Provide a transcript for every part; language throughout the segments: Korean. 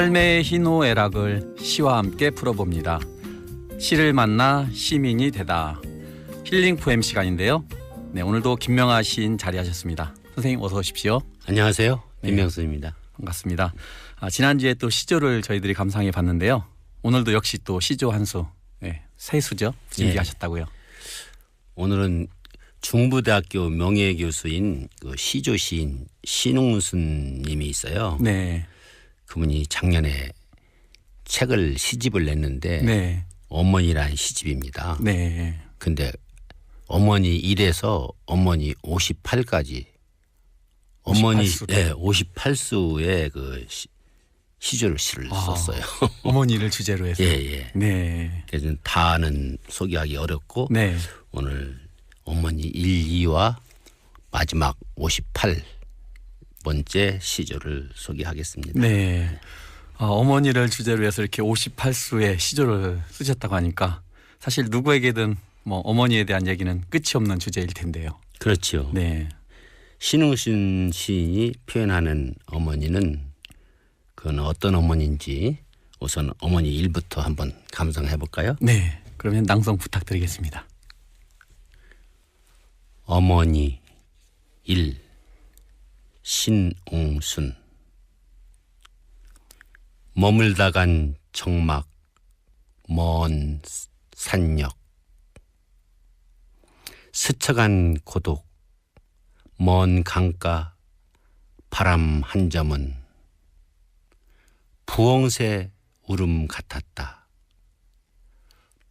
삶의 희노애락을 시와 함께 풀어봅니다. 시를 만나 시민이 되다. 힐링 포엠 시간인데요. 네, 오늘도 김명아 시인 자리하셨습니다. 선생님 어서 오십시오. 안녕하세요. 네. 김명수입니다. 반갑습니다. 아, 지난주에 또 시조를 저희들이 감상해 봤는데요. 오늘도 역시 또 시조 한 수, 네, 세 수죠. 준비하셨다고요. 오늘은 중부대학교 명예교수인 그 시조 시인 신웅순 님이 있어요. 네, 그분이 작년에 책을 시집을 냈는데 네, 어머니란 시집입니다. 네. 근데 어머니 1에서 어머니 58까지 어머니 58수. 네, 58수의 그 시, 시조를 시를 아. 썼어요. 어머니를 주제로 해서. 예, 예. 네, 그래서 다는 소개하기 어렵고 네, 오늘 어머니 1, 2와 마지막 58 번째 시조를 소개하겠습니다. 네. 아, 어머니를 주제로 해서 이렇게 58수의 시조를 쓰셨다고 하니까 사실 누구에게든 뭐 어머니에 대한 얘기는 끝이 없는 주제일 텐데요. 그렇죠. 네, 신흥신 시인이 표현하는 어머니는 그건 어떤 어머니인지 우선 어머니 일부터 한번 감상해 볼까요? 네. 그러면 낭송 부탁드리겠습니다. 어머니 일 신옹순. 머물다 간 정막 먼 산역. 스쳐간 고독 먼 강가 바람 한 점은 부엉새 울음 같았다.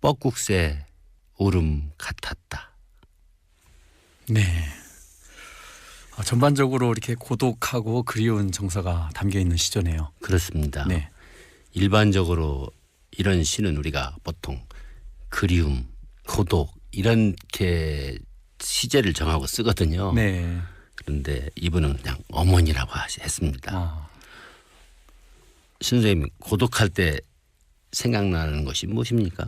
뻐국새 울음 같았다. 네. 아, 전반적으로 이렇게 고독하고 그리운 정서가 담겨 있는 시조네요. 그렇습니다. 네, 일반적으로 이런 시는 우리가 보통 그리움, 고독 이렇게 시제를 정하고 쓰거든요. 네. 그런데 이분은 그냥 어머니라고 했습니다. 아, 선생님 고독할 때 생각나는 것이 무엇입니까?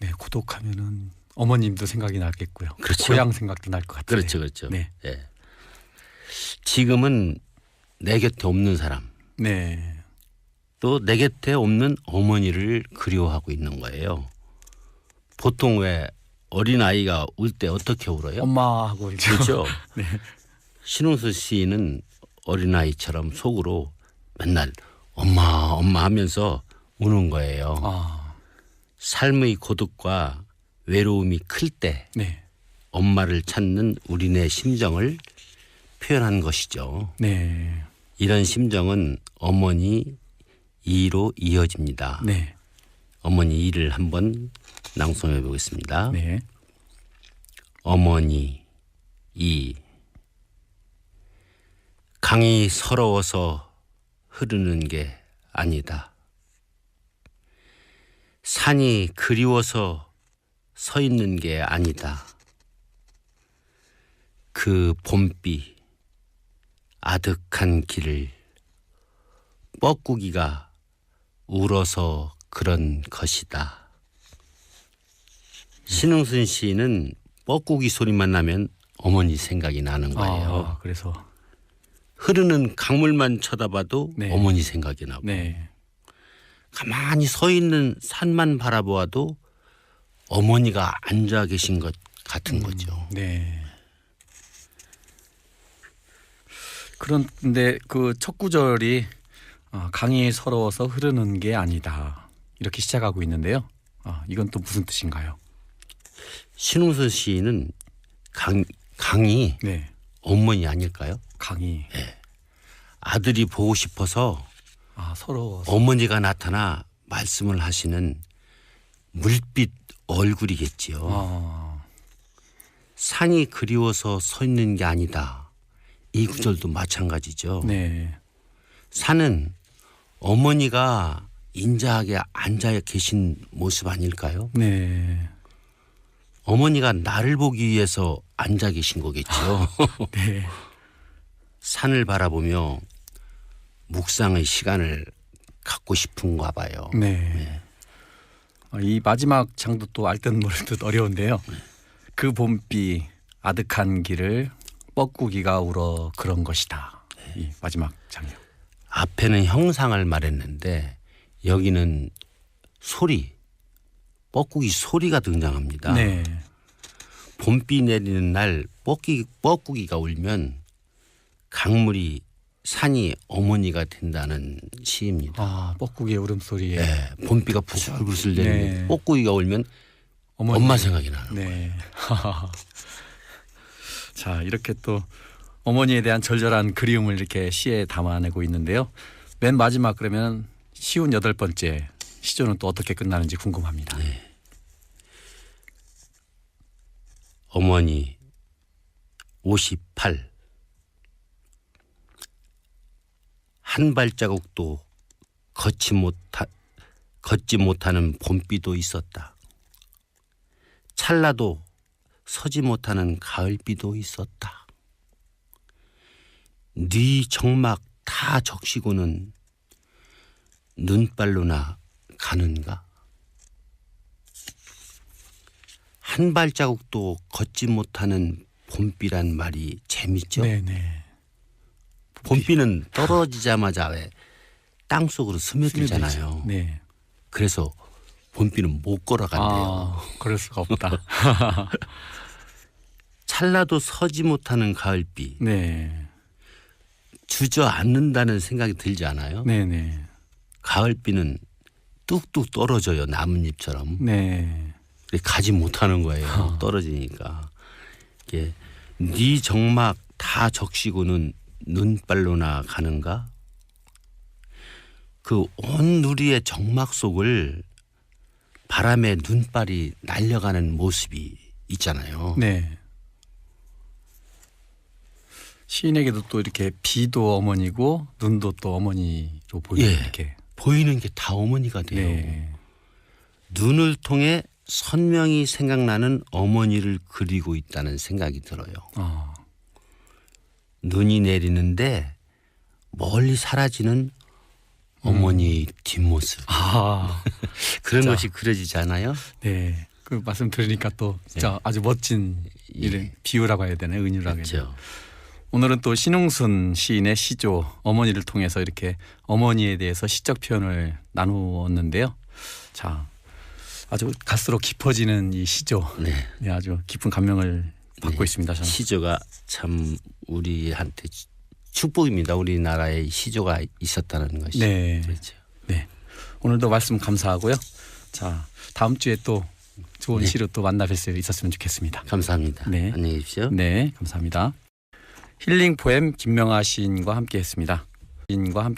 네. 고독하면은 어머님도 생각이 나겠고요. 그렇죠. 고향 생각도 날 것 같아요. 그렇죠, 그렇죠. 네, 예. 지금은 내 곁에 없는 사람, 네, 또 내 곁에 없는 어머니를 그리워하고 있는 거예요. 보통 왜 어린 아이가 울 때 어떻게 울어요? 엄마 하고 이제 그렇죠. 네, 신홍수 씨는 어린 아이처럼 속으로 맨날 엄마 엄마 하면서 우는 거예요. 아, 삶의 고독과 외로움이 클때 네, 엄마를 찾는 우리네 심정을 표현한 것이죠. 네, 이런 심정은 어머니 이로 이어집니다. 네, 어머니 이를 한번 낭송해 보겠습니다. 네, 어머니 이 강이 서러워서 흐르는 게 아니다. 산이 그리워서 서 있는 게 아니다. 그 봄비 아득한 길을 뻐꾸기가 울어서 그런 것이다. 신흥순 씨는 뻐꾸기 소리만 나면 어머니 생각이 나는 거예요. 아, 그래서 흐르는 강물만 쳐다봐도 네. 어머니 생각이 나고 네, 가만히 서 있는 산만 바라보아도 어머니가 앉아 계신 것 같은 거죠. 네. 그런데 그 첫 구절이 아, 강이 서러워서 흐르는 게 아니다 이렇게 시작하고 있는데요. 아, 이건 또 무슨 뜻인가요? 신웅선 씨는 강, 강이 네, 어머니 아닐까요? 강이 아들이 보고 싶어서 아 서러워서 어머니가 나타나 말씀을 하시는 물빛 얼굴이겠지요. 아, 산이 그리워서 서 있는 게 아니다. 이 구절도 마찬가지죠. 네, 산은 어머니가 인자하게 앉아 계신 모습 아닐까요? 네, 어머니가 나를 보기 위해서 앉아 계신 거겠죠. 네, 산을 바라보며 묵상의 시간을 갖고 싶은가 봐요. 네. 아, 이 마지막 장도 또 알듯 모르듯 어려운데요. 그 봄비 아득한 길을 뻐꾸기가 울어 그런 것이다. 이 마지막 장면. 앞에는 형상을 말했는데 여기는 소리, 뻐꾸기 소리가 등장합니다. 네. 봄비 내리는 날 뻐기, 뻐꾸기가 울면 강물이 산이 어머니가 된다는 시입니다. 아, 뻐꾸기의 울음소리에 네, 봄비가 부슬부슬 내리는 네. 뻐꾸기가 울면 어머니. 엄마 생각이 나는 거예요. 네. 자, 이렇게 또 어머니에 대한 절절한 그리움을 이렇게 시에 담아내고 있는데요. 맨 마지막 그러면 쉬운 여덟 번째 시조는 또 어떻게 끝나는지 궁금합니다. 어머니 58. 한 발자국도 걷지 못하, 걷지 못하는 봄비도 있었다. 찰나도 서지 못하는 가을비도 있었다. 네 정막 다 적시고는 눈발로나 가는가? 한 발자국도 걷지 못하는 봄비란 말이 재밌죠. 네, 네. 봄비는 떨어지자마자 왜 땅속으로 스며들잖아요. 네. 그래서 봄비는 못 걸어간대요. 아, 그럴 수가 없다. 찰나도 서지 못하는 가을비 네. 주저앉는다는 생각이 들지 않아요? 네, 네. 가을비는 뚝뚝 떨어져요 나뭇잎처럼 네. 가지 못하는 거예요 아. 떨어지니까 이게 네 정막 다 적시고는 눈발로나 가는가 그 온 누리의 정막 속을 바람에 눈발이 날려가는 모습이 있잖아요 네. 시인에게도 또 이렇게 비도 어머니고 눈도 또 어머니로 보이는 예. 이렇게. 보이는 게 다 어머니가 돼요 네. 눈을 통해 선명히 생각나는 어머니를 그리고 있다는 생각이 들어요. 아, 눈이 내리는데 멀리 사라지는 어머니의 뒷모습 아, 그런 진짜. 것이 그려지지 않아요? 네. 그 말씀 들으니까 또 진짜 아주 멋진 이런 비유라고 해야 되나요? 은유라고 해야 되나요? 그렇죠. 오늘은 또 신웅순 시인의 시조 어머니를 통해서 이렇게 어머니에 대해서 시적 표현을 나누었는데요. 자, 아주 갈수록 깊어지는 이 시조, 네. 네, 아주 깊은 감명을 받고 네. 있습니다. 저는. 시조가 참 우리한테 축복입니다. 우리나라에 시조가 있었다는 것이. 네, 그렇죠. 네. 오늘도 말씀 감사하고요. 자, 다음 주에 또 좋은 네. 시로 또 만나 뵐 수 있었으면 좋겠습니다. 감사합니다. 네. 안녕히 계십시오. 네, 감사합니다. 힐링 포엠 김명아 시인과 함께 했습니다. 시인과 함께.